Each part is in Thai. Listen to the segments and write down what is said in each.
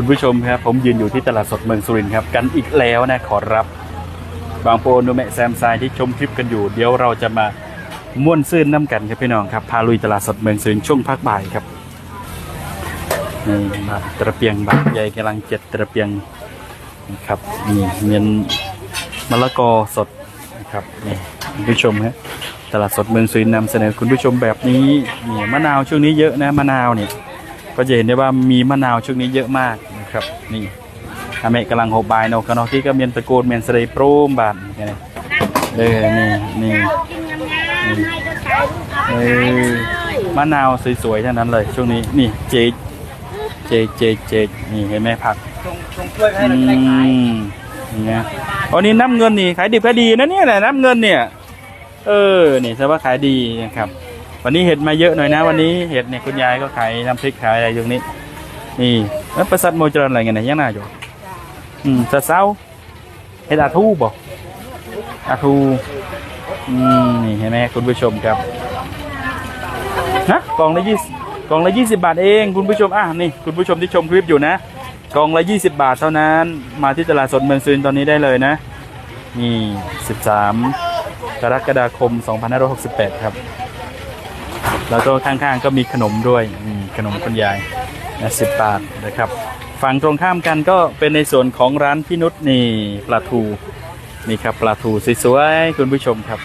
คุณผู้ชมครับ ผมยืนอยู่ที่ตลาดสดเมืองสุรินทร์ครับ กันอีกแล้วนะขอรับบางโปโนเมะแซมไซที่ชมคลิปกันอยู่ เดี๋ยวเราจะมาม่วนซื่นน้ำกันครับพี่น้องครับ พาลุยตลาดสดเมืองสุรินทร์ช่วงพักบ่ายครับนี่บาตระเปียงบาทใหญ่กำลังเจ็ดตระเปียงนะครับนี่เมียนมะละกอสดนะครับนี่คุณผู้ชมครับตลาดสดเมืองสุรินทร์นำเสนอคุณผู้ชมแบบนี้นี่มะนาวช่วงนี้เยอะนะมะนาวเนี่ยก็จะเห็นได้ว่ามีมะนาวช่วงนี้เยอะมาก ครับนี่อเมกำลังหบบายเนาะกันเนาะที่ก็เมียนตะโกนเมียนสะเลโปรมบาดนี่เออนี่นี่นงามๆให้ก็ขายลูกค้าเออมะนาวสวยๆทั้งนั้นเลย ช่วงนี้นี่เจเจเจเจนี่เห็นไหมผักอืมันได้ขายมนี่ไงอ๋อนี่น้ำเงินนี่ขายดิบขายดีนะเนี่ยแหละน้ำเงินเนี่ย เออนี่แสดงว่าขายดีนะครับ วันนี้เห็ดมาเยอะหน่อยนะ วันนี้เห็ดเนี่ยคุณยายก็ขายน้ำพริกขายอะไรตรงนี้ นี่แล้วประสัดโมจรอะไรกันเนี่ยยังน่าอยู่อืมสะเศร้าเห็ดอาทูบ่อาทูอืมนี่เห็นไหมคุณผู้ชมครับนะกล่องละยี่กล่องละยี่สิบาทเองคุณผู้ชมอะนี่คุณผู้ชมที่ชมคลิปอยู่นะกล่องละยี่สิบาทเท่านั้น มาที่ตลาดสดเมืองซืนตอนนี้ได้เลยนะนี่สิบสามกรกฎาคม2568ครับแล้วก็ข้างๆก็มีขนมด้วยขนมคุณยาย สิบบาทนะครับฝั่งตรงข้ามกันก็เป็นในส่วนของร้านพี่นุชนี่ปลาทูนี่ครับปลาทูสวยๆคุณผู้ชมครับ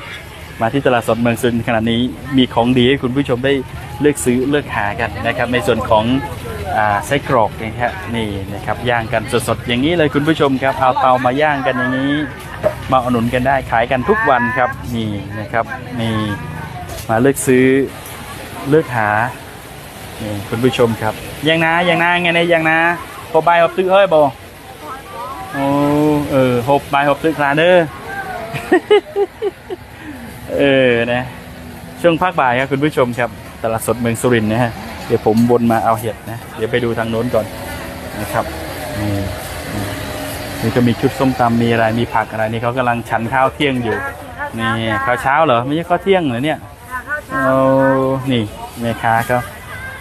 มาที่ตลาดสดเมืองสุรินทร์ขณะนี้มีของดีให้คุณผู้ชมได้เลือกซื้อเลือกหากันนะครับ ในส่วนของอไส้กรอกนะครับนี่นะครับย่างกันสดๆอย่างนี้เลยคุณผู้ชมครับเอาเตามาย่างกันอย่างนี้ มาอุดหนุนกันได้ขายกันทุกวันครับนี่นะครับนี่มาเลือกซื้อเลือกหา นี่คุณผู้ชมครับยังนะยังนะไงเนี่ยยังนะหบบายหบตึกเฮ้ยบอโอ้เออหบบายหบตึกคลาเด้อเออนะช่วงภาคบ่ายครับคุณผู้ชมครับตลาดสดเมืองสุรินทร์นะฮะเดี๋ยวผมวนมาเอาเห็ดนะเดี๋ยวไปดูทางโน้นก่อนนะครับนี่นี่นี่ก็มีชุดส้มตำมีอะไรมีผักอะไรนี่เขากำลังฉันข้าวเที่ยงอยู่นี่ข้าวเช้าเหรอไม่ใช่ข้าวเที่ยงเหรอเนี่ยเอานี่แม่ค้าเขา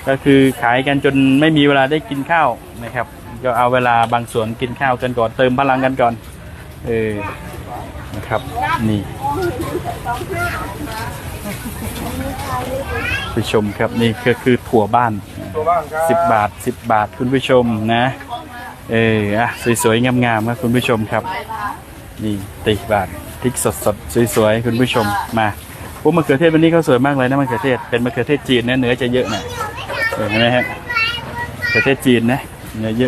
ก็คือขายกันจนไม่มีเวลาได้กินข้าวนะครับ ก็เอาเวลาบางส่วนกินข้าวกันก่อนเติมพลังกันก่อนเออนะครับนี่ผู้ชมครับนี่ก็คือถั่วบ้านตัวบ้างครับสิบบาทสิบบาทคุณผู้ชมนะเอออะสวยๆงามๆครับคุณผู้ชมครับนี่ติบาทพริกสดๆสวยๆคุณผู้ชมมาพวกมะเขือเทศวันนี้เขาสวยมากเลยนะมะเขือเทศเป็นมะเขือเทศจีนนะเนื้อจะเยอะหน่อย เห็นไหมฮะมะเขือเทศจีนนะเนื้อเยอะ